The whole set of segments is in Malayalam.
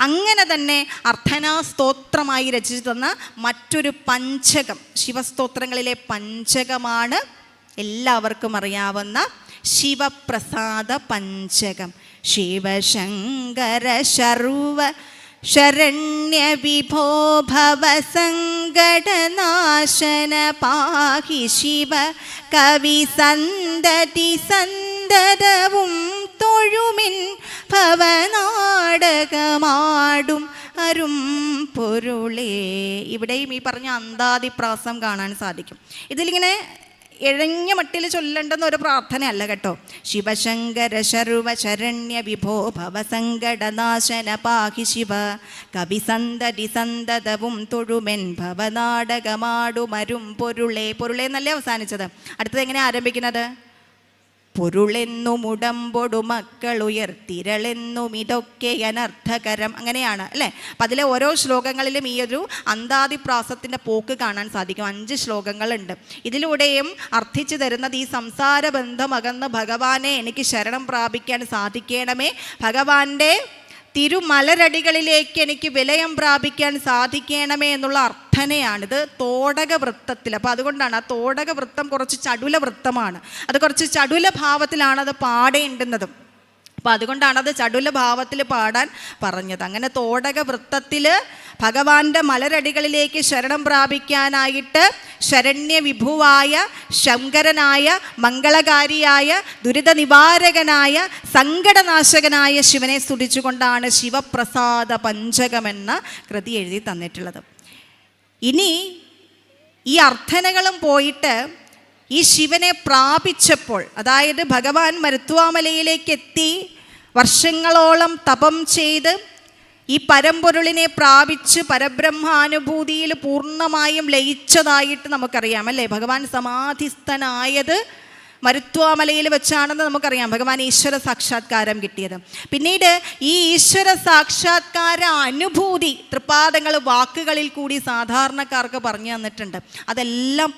അങ്ങനെ തന്നെ അർത്ഥനാ സ്തോത്രമായി രചിച്ചു തന്ന മറ്റൊരു പഞ്ചകം ശിവസ്തോത്രങ്ങളിലെ പഞ്ചകമാണ് എല്ലാവർക്കും അറിയാവുന്ന ശിവപ്രസാദ പഞ്ചകം. ശിവശങ്കര ശർവ ശരണ്യ വിഭോ ഭവ സങ്കടനാശന പാഹി ശിവ കവി സന്തതി സന്തതവും തൊഴുമിൻ ഭവനാടകമാടും അരും പൊരുളേ. ഇവിടെയും ഈ പറഞ്ഞ അന്താതിപ്രാസം കാണാൻ സാധിക്കും. ഇതിലിങ്ങനെ ഇഴഞ്ഞ മട്ടിൽ ചൊല്ലേണ്ടുന്ന ഒരു പ്രാർത്ഥനയല്ല കേട്ടോ. ശിവശങ്കര ശർവ ശരണ്യ വിഭോ ഭവസങ്കടനാശന പാഹി ശിവ. കവിസന്തതി സന്തതവും തൊഴുമെൻ ഭവനാടകമാടുമരും പൊരുളേ പൊരുളെ എന്നല്ലേ അവസാനിച്ചത്. അടുത്തത് എങ്ങനെ ആരംഭിക്കുന്നത്? പൊരുളെന്നും ഉടമ്പൊടു മക്കൾ ഉയർത്തിരളെന്നും ഇതൊക്കെ അനർത്ഥകരം അങ്ങനെയാണ് അല്ലേ? അപ്പം അതിലെ ഓരോ ശ്ലോകങ്ങളിലും ഈ ഒരു അന്താതിപ്രാസത്തിന്റെ പോക്ക് കാണാൻ സാധിക്കും. അഞ്ച് ശ്ലോകങ്ങളുണ്ട്. ഇതിലൂടെയും അർത്ഥിച്ചു തരുന്നത് ഈ സംസാര ബന്ധം അകന്ന് ഭഗവാനെ എനിക്ക് ശരണം പ്രാപിക്കാൻ സാധിക്കണമേ. ഭഗവാന്റെ തിരുമലരടികളിലേക്ക് എനിക്ക് വിലയം പ്രാപിക്കാൻ സാധിക്കണമേ എന്നുള്ള അർത്ഥനയാണിത് തോടക വൃത്തത്തിൽ അപ്പോൾ അതുകൊണ്ടാണ് ആ തോടക വൃത്തം കുറച്ച് ചടുല വൃത്തമാണ് അത് കുറച്ച് ചടുല ഭാവത്തിലാണ് അത് പാടേണ്ടുന്നതും. അപ്പോൾ അതുകൊണ്ടാണ് അത് ചടുല ഭാവത്തിൽ പാടാൻ പറഞ്ഞത്. അങ്ങനെ തോടക വൃത്തത്തിൽ ഭഗവാന്റെ മലരടികളിലേക്ക് ശരണം പ്രാപിക്കാനായിട്ട് ശരണ്യ വിഭുവായ ശങ്കരനായ മംഗളകാരിയായ ദുരിത നിവാരകനായ സങ്കടനാശകനായ ശിവനെ സ്തുതിച്ചുകൊണ്ടാണ് ശിവപ്രസാദ പഞ്ചകമെന്ന കൃതി എഴുതി തന്നിട്ടുള്ളത്. ഇനി ഈ അർത്ഥനകളും പോയിട്ട് ഈ ശിവനെ പ്രാപിച്ചപ്പോൾ അതായത് ഭഗവാൻ മരുത്വാമലയിലേക്ക് എത്തി വർഷങ്ങളോളം തപം ചെയ്ത് ഈ പരമ്പൊരുളിനെ പ്രാപിച്ച് പരബ്രഹ്മാനുഭൂതിയിൽ പൂർണമായും ലയിച്ചതായിട്ട് നമുക്കറിയാം അല്ലേ? ഭഗവാൻ സമാധിസ്ഥനായത് മരുത്വാമലയിൽ വെച്ചാണെന്ന് നമുക്കറിയാം ഭഗവാൻ ഈശ്വര സാക്ഷാത്കാരം കിട്ടിയത്. പിന്നീട് ഈ ഈശ്വര സാക്ഷാത്കാര അനുഭൂതി തൃപ്പാദങ്ങൾ വാക്കുകളിൽ കൂടി സാധാരണക്കാർക്ക് പറഞ്ഞു തന്നിട്ടുണ്ട്. അതെല്ലാം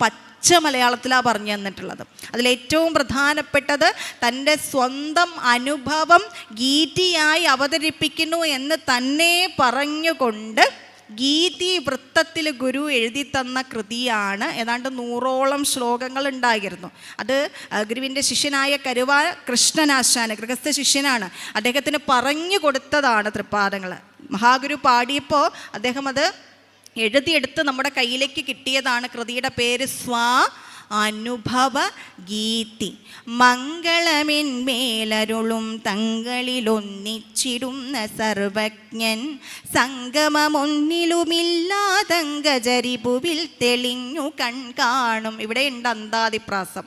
മലയാളത്തിലാണ് പറഞ്ഞു തന്നിട്ടുള്ളത്. അതിലേറ്റവും പ്രധാനപ്പെട്ടത് തന്റെ സ്വന്തം അനുഭവം ഗീതിയായി അവതരിപ്പിക്കുന്നു എന്ന് തന്നെ പറഞ്ഞുകൊണ്ട് ഗീതി വൃത്തത്തിൽ ഗുരു എഴുതി തന്ന കൃതിയാണ്. ഏതാണ്ട് നൂറോളം ശ്ലോകങ്ങൾ ഉണ്ടായിരുന്നു. അത് ഗുരുവിന്റെ ശിഷ്യനായ കരുവ കൃഷ്ണനാശാന് ഗൃഹസ്ഥ ശിഷ്യനാണ് അദ്ദേഹത്തിന് പറഞ്ഞു കൊടുത്തതാണ് തൃപ്പാദങ്ങൾ. മഹാഗുരു പാടിയപ്പോൾ അദ്ദേഹം അത് എഴുതിയെടുത്ത് നമ്മുടെ കയ്യിലേക്ക് കിട്ടിയതാണ് കൃതിയുടെ പേര് സ്വാ അനുഭവ ഗീതി. മംഗളമെന്മേലരുളും തങ്ങളിലൊന്നിച്ചിടുന്ന സർവജ്ഞൻ സംഗമമൊന്നിലുമില്ലാതങ്കജരിപുവിൽ തെളിഞ്ഞു കൺ കാണും ഇവിടെ ഉണ്ട് അന്താതിപ്രാസം.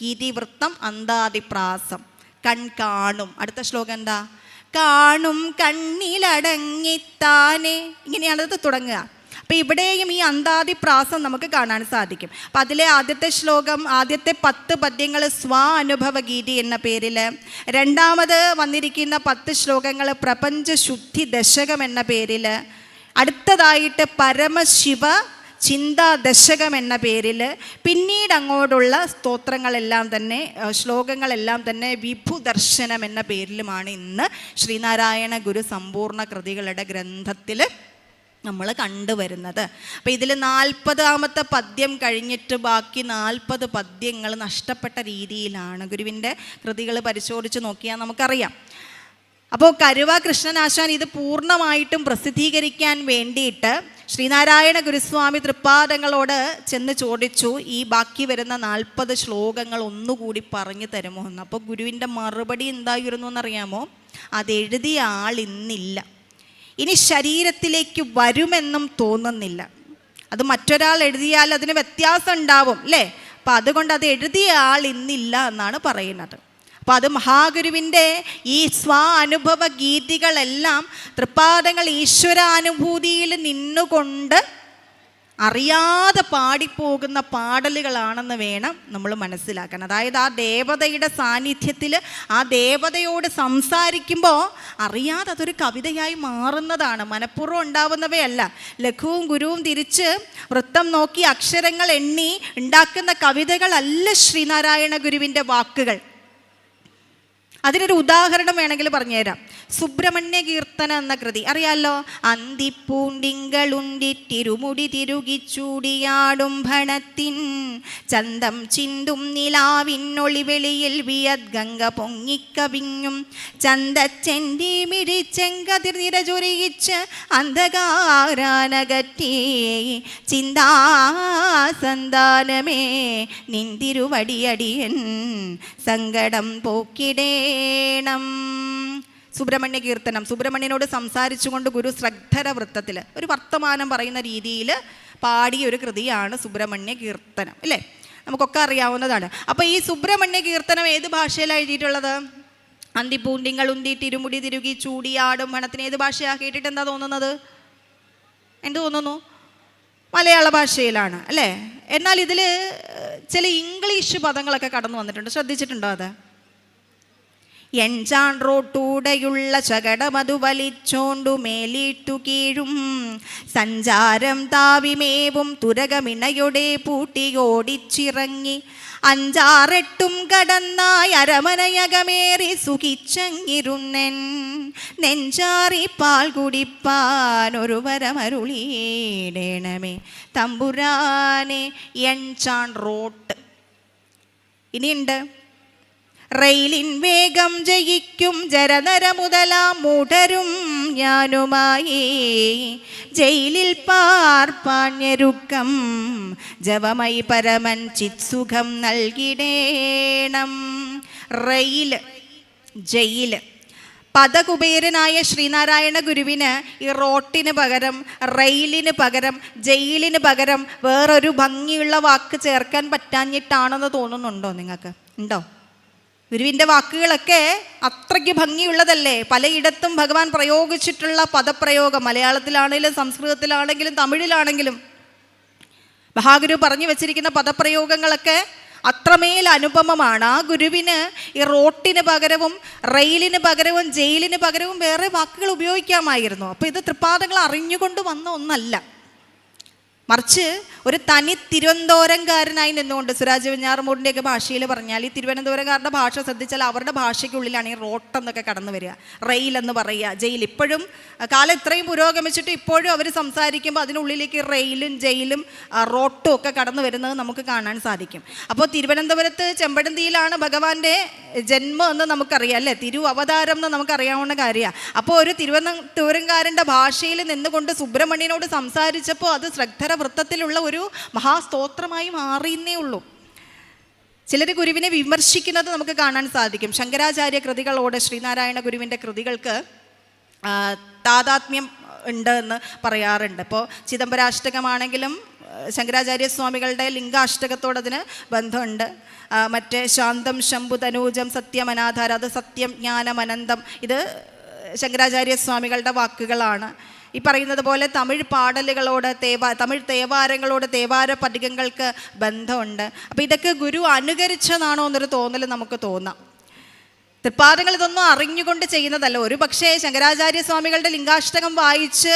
ഗീതിവൃത്തം അന്താതിപ്രാസം. കൺ കാണും അടുത്ത ശ്ലോകം എന്താ? കാണും കണ്ണിലടങ്ങിത്താനെ. ഇങ്ങനെയാണത് തുടങ്ങുക. അപ്പം ഇവിടെയും ഈ അന്താതി പ്രാസം നമുക്ക് കാണാൻ സാധിക്കും. അപ്പം അതിലെ ആദ്യത്തെ ശ്ലോകം ആദ്യത്തെ പത്ത് പദ്യങ്ങൾ സ്വാ അനുഭവ ഗീതി എന്ന പേരിൽ രണ്ടാമത് വന്നിരിക്കുന്ന പത്ത് ശ്ലോകങ്ങൾ പ്രപഞ്ച ശുദ്ധി ദശകം എന്ന പേരിൽ അടുത്തതായിട്ട് പരമശിവ ചിന്താ ദശകം എന്ന പേരിൽ പിന്നീട് അങ്ങോട്ടുള്ള സ്തോത്രങ്ങളെല്ലാം തന്നെ ശ്ലോകങ്ങളെല്ലാം തന്നെ വിഭു ദർശനം എന്ന പേരിലുമാണ് ഇന്ന് ശ്രീനാരായണ ഗുരു സമ്പൂർണ കൃതികളുടെ ഗ്രന്ഥത്തിൽ നമ്മൾ കണ്ടുവരുന്നത്. അപ്പം ഇതിൽ നാൽപ്പതാമത്തെ പദ്യം കഴിഞ്ഞിട്ട് ബാക്കി നാൽപ്പത് പദ്യങ്ങൾ നഷ്ടപ്പെട്ട രീതിയിലാണ് ഗുരുവിന്റെ കൃതികൾ പരിശോധിച്ച് നോക്കിയാൽ നമുക്കറിയാം. അപ്പോൾ കരുവ കൃഷ്ണനാശാൻ ഇത് പൂർണമായിട്ടും പ്രസിദ്ധീകരിക്കാൻ വേണ്ടിയിട്ട് ശ്രീനാരായണ ഗുരുസ്വാമി തൃപ്പാദങ്ങളോട് ചെന്ന് ചോദിച്ചു ഈ ബാക്കി വരുന്ന നാൽപ്പത് ശ്ലോകങ്ങൾ ഒന്നുകൂടി പറഞ്ഞു തരുമോ? എന്ന്. അപ്പോൾ ഗുരുവിന്റെ മറുപടി എന്തായിരുന്നു എന്നറിയാമോ അതെഴുതിയ ആൾ ഇന്നില്ല. ഇനി ശരീരത്തിലേക്ക് വരുമെന്നും തോന്നുന്നില്ല. അത് മറ്റൊരാൾ എഴുതിയാൽ അതിന് വ്യത്യാസം ഉണ്ടാവും അല്ലേ? അപ്പം അതുകൊണ്ട് അത് എഴുതിയ ആൾ ഇന്നില്ല എന്നാണ് പറയുന്നത്. അപ്പം അത് മഹാഗുരുവിന്റെ ഈ സ്വാ അനുഭവ ഗീതികളെല്ലാം തൃപ്പാദങ്ങൾ ഈശ്വരാനുഭൂതിയിൽ നിന്നുകൊണ്ട് അറിയാതെ പാടിപ്പോകുന്ന പാടലുകളാണെന്ന് വേണം നമ്മൾ മനസ്സിലാക്കാൻ. അതായത് ആ ദേവതയുടെ സാന്നിധ്യത്തിൽ ആ ദേവതയോട് സംസാരിക്കുമ്പോൾ അറിയാതെ അതൊരു കവിതയായി മാറുന്നതാണ്. മനഃപൂർവം ഉണ്ടാവുന്നവയല്ല. ലഘുവും ഗുരുവും തിരിച്ച് വൃത്തം നോക്കി അക്ഷരങ്ങൾ എണ്ണി ഉണ്ടാക്കുന്ന കവിതകളല്ല ശ്രീനാരായണ ഗുരുവിന്റെ വാക്കുകൾ. അതിനൊരു ഉദാഹരണം വേണമെങ്കിൽ പറഞ്ഞുതരാം. സുബ്രഹ്മണ്യ കീർത്തന എന്ന കൃതി. അറിയാലോ? അന്തിപ്പൂണ്ടിങ്കളുണ്ടി തിരുമുടി തിരുകിച്ചൂടിയാടും ഭണത്തിൻ. ചന്തം ചിന്തും നിലാവിന്നൊളിവെളിയിൽ വിയദ്ഗംഗ പൊങ്ങിക്കവിഞ്ഞും. ചന്തച്ചെന്തി മിഴിച്ചെങ്കതിർ നിരചൊരിയിച്ച് അന്ധകാരാനകറ്റി. ചിന്താസന്താനമേ നിന്തിരുവടിയടിയൻ സങ്കടം പോക്കിടേണം സുബ്രഹ്മണ്യ കീർത്തനം. സുബ്രഹ്മണ്യനോട് സംസാരിച്ചുകൊണ്ട് ഗുരു ശ്രദ്ധര വൃത്തത്തിൽ ഒരു വർത്തമാനം പറയുന്ന രീതിയിൽ പാടിയ ഒരു കൃതിയാണ് സുബ്രഹ്മണ്യ കീർത്തനം അല്ലേ? നമുക്കൊക്കെ അറിയാവുന്നതാണ്. അപ്പോൾ ഈ സുബ്രഹ്മണ്യ കീർത്തനം ഏത് ഭാഷയിലാണ് എഴുതിയിട്ടുള്ളത്? അന്തിപ്പൂണ്ടിങ്ങൾ ഉന്തി തിരുമുടി തിരുകി ചൂടിയാടും മണത്തിന് ഏത് ഭാഷയാണ് കേട്ടിട്ട് എന്താ തോന്നുന്നത്? എന്ത് തോന്നുന്നു? മലയാള ഭാഷയിലാണ് അല്ലേ? എന്നാൽ ഇതിൽ ചില ഇംഗ്ലീഷ് പദങ്ങളൊക്കെ കടന്നു വന്നിട്ടുണ്ട്. ശ്രദ്ധിച്ചിട്ടുണ്ടോ അത്? എൻചാൺ റോട്ടൂടെയുള്ള ചകടമതു വലിച്ചോണ്ടു മേലിട്ടു കീഴും. സഞ്ചാരം താവിമേവും തുരകമിണയുടെ പൂട്ടിയോടിച്ചിറങ്ങി. അഞ്ചാറെട്ടും കടന്നായി അരമനയകമേറി സുഖിച്ചങ്ങിരുന്നൻ നെഞ്ചാറി പാൽ കുടിപ്പാൻ ഒരു വരമരുളീടേണമേ തമ്പുരാനെ എൻചാൺ റോട്ട്. ഇനിയുണ്ട്. റെയിലിൻ വേഗം ജയിക്കും ജരനര മുതലാം മൂഢരും ഞാനുമായി. ജയിലിൽ പാർപ്പാണ്യരുക്കം ജവമൈ പരമൻ ചിത്സുഖം നൽകിടേണം. റെയിൽ ജയിൽ പദകുബേരനായ ശ്രീനാരായണ ഗുരുവിന് ഈ റോട്ടിന് പകരം റെയിലിന് പകരം ജയിലിന് പകരം വേറൊരു ഭംഗിയുള്ള വാക്ക് ചേർക്കാൻ പറ്റാഞ്ഞിട്ടാണെന്ന് തോന്നുന്നുണ്ടോ നിങ്ങൾക്ക്? ഉണ്ടോ? ഗുരുവിന്റെ വാക്കുകളൊക്കെ അത്രയ്ക്ക് ഭംഗിയുള്ളതല്ലേ? പലയിടത്തും ഭഗവാൻ പ്രയോഗിച്ചിട്ടുള്ള പദപ്രയോഗം മലയാളത്തിലാണെങ്കിലും സംസ്കൃതത്തിലാണെങ്കിലും തമിഴിലാണെങ്കിലും. മഹാഗുരു പറഞ്ഞു വെച്ചിരിക്കുന്ന പദപ്രയോഗങ്ങളൊക്കെ അത്രമേൽ അനുപമമാണ്. ആ ഗുരുവിന് ഈ റോട്ടിന് പകരവും റെയിലിന് പകരവും ജയിലിന് പകരവും വേറെ വാക്കുകൾ ഉപയോഗിക്കാമായിരുന്നു. അപ്പോൾ ഇത് തൃപ്പാദങ്ങൾ അറിഞ്ഞുകൊണ്ട് വന്ന ഒന്നല്ല. മറിച്ച് ഒരു തനി തിരുവനന്തപുരംകാരനായി നിന്നുകൊണ്ട് സുരാജ് വെഞ്ഞാറമൂടിന്റെയൊക്കെ ഭാഷയിൽ പറഞ്ഞാൽ ഈ തിരുവനന്തപുരംകാരുടെ ഭാഷ ശ്രദ്ധിച്ചാൽ അവരുടെ ഭാഷയ്ക്കുള്ളിലാണ് ഈ റോട്ടെന്നൊക്കെ കടന്നു വരിക. റെയിൽ എന്ന് പറയുക. ജയിൽ ഇപ്പോഴും കാലം ഇത്രയും പുരോഗമിച്ചിട്ട് ഇപ്പോഴും അവർ സംസാരിക്കുമ്പോൾ അതിനുള്ളിലേക്ക് റെയിലും ജയിലും റോട്ടും ഒക്കെ കടന്നു വരുന്നത് നമുക്ക് കാണാൻ സാധിക്കും. അപ്പോൾ തിരുവനന്തപുരത്ത് ചെമ്പടന്തിയിലാണ് ഭഗവാന്റെ ജന്മം എന്ന് നമുക്കറിയാം അല്ലേ? തിരു അവതാരം എന്ന് നമുക്കറിയാവുന്ന കാര്യമാണ്. അപ്പോൾ ഒരു തിരുവനന്തപുരംകാരന്റെ ഭാഷയിൽ നിന്നുകൊണ്ട് സുബ്രഹ്മണ്യനോട് സംസാരിച്ചപ്പോൾ അത് വൃത്തത്തിലുള്ള ഒരു മഹാസ്തോത്രമായി മാറിയെന്നേ ഉള്ളൂ. ചിലർ ഗുരുവിനെ വിമർശിക്കുന്നത് നമുക്ക് കാണാൻ സാധിക്കും. ശങ്കരാചാര്യ കൃതികളോട് ശ്രീനാരായണ ഗുരുവിന്റെ കൃതികൾക്ക് താതാത്മ്യം ഉണ്ട് എന്ന് പറയാറുണ്ട്. ഇപ്പോൾ ചിദംബരാഷ്ടകമാണെങ്കിലും ശങ്കരാചാര്യ സ്വാമികളുടെ ലിംഗാഷ്ടകത്തോട് അതിന് ബന്ധമുണ്ട്. മറ്റേ ശാന്തം ശംഭു തനൂജം സത്യം അനാധാര അത് സത്യം ജ്ഞാനം അനന്തം ഇത് ശങ്കരാചാര്യ സ്വാമികളുടെ വാക്കുകളാണ്. ഈ പറയുന്നത് പോലെ തമിഴ് പാടലുകളോട് തേവാ തമിഴ് തേവാരങ്ങളോട് തേവാര പതികങ്ങൾക്ക് ബന്ധമുണ്ട്. അപ്പോൾ ഇതൊക്കെ ഗുരു അനുകരിച്ചതാണോ എന്നൊരു തോന്നൽ നമുക്ക് തോന്നാം. തൃപ്പാദങ്ങൾ ഇതൊന്നും അറിഞ്ഞുകൊണ്ട് ചെയ്യുന്നതല്ല. ഒരു പക്ഷേ ശങ്കരാചാര്യ സ്വാമികളുടെ ലിംഗാഷ്ടകം വായിച്ച്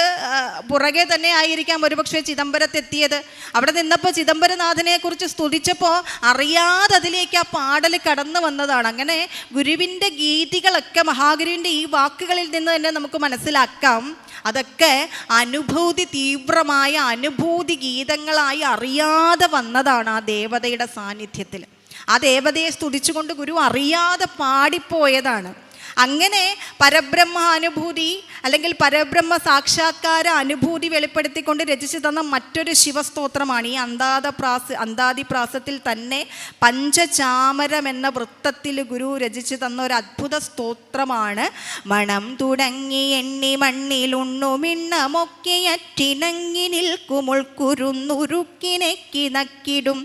പുറകെ തന്നെ ആയിരിക്കാം ഒരു പക്ഷേ ചിദംബരത്തെത്തിയത്. അവിടെ നിന്നപ്പോൾ ചിദംബരനാഥനെ കുറിച്ച് സ്തുതിച്ചപ്പോൾ അറിയാതെ അതിലേക്ക് ആ പാടൽ കടന്നു വന്നതാണ്. അങ്ങനെ ഗുരുവിന്റെ ഗീതികളൊക്കെ മഹാഗുരുവിന്റെ ഈ വാക്കുകളിൽ നിന്ന് തന്നെ നമുക്ക് മനസ്സിലാക്കാം. അതൊക്കെ അനുഭൂതി തീവ്രമായ അനുഭൂതി ഗീതങ്ങളായി അറിയാതെ വന്നതാണ് ആ ദേവതയുടെ സാന്നിധ്യത്തിൽ. ആ ദേവതയെ സ്തുതിച്ചുകൊണ്ട് ഗുരു അറിയാതെ പാടിപ്പോയതാണ്. അങ്ങനെ പരബ്രഹ്മ അനുഭൂതി അല്ലെങ്കിൽ പരബ്രഹ്മ സാക്ഷാത്കാര അനുഭൂതി വെളിപ്പെടുത്തിക്കൊണ്ട് രചിച്ചു തന്ന മറ്റൊരു ശിവസ്തോത്രമാണ് ഈ അന്താത പ്രാസ് അന്താതി പ്രാസത്തിൽ തന്നെ പഞ്ചചാമരം എന്ന വൃത്തത്തിൽ ഗുരു രചിച്ചു തന്ന ഒരു അത്ഭുത സ്തോത്രമാണ്. മണം തുടങ്ങി എണ്ണി മണ്ണിലുണ്ണുമിണ്ണമൊക്കെയറ്റിണങ്ങി നിൽക്കുമുൾക്കുരുന്നുരുക്കിനെക്കി നക്കിടും.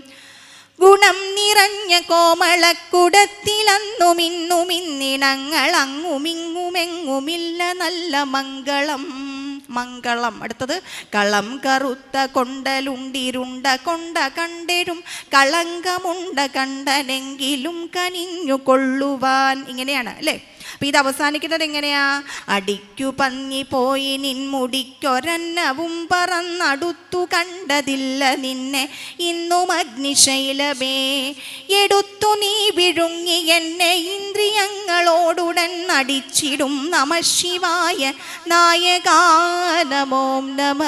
ഗുണം നിറഞ്ഞ കോമളക്കുടത്തിലന്നുമിന്നുമിന്നിണങ്ങൾ അങ്ങുമിങ്ങുമെങ്ങുമില്ല നല്ല മംഗളം. മംഗളം. അടുത്തത് കളം കറുത്ത കൊണ്ടലുണ്ടിരുണ്ട കൊണ്ട കണ്ടിടും കളങ്കമുണ്ട കണ്ടനെങ്കിലും കനിഞ്ഞു കൊള്ളുവാൻ. ഇങ്ങനെയാണ് അല്ലേ? അപ്പം ഇത് അവസാനിക്കുന്നത് എങ്ങനെയാ? അടിക്കു പന്നി പോയി നിൻ മുടിക്കൊരന്നവും പറന്നടുത്തു കണ്ടതില്ല നിന്നെ. ഇന്നും അഗ്നിശൈലമേ എടുത്തു നീ വിഴുങ്ങി എന്നെ ഇന്ദ്രിയങ്ങളോടുടൻ നടിച്ചിടും നമ ശിവായ നായകാനമോം നമ.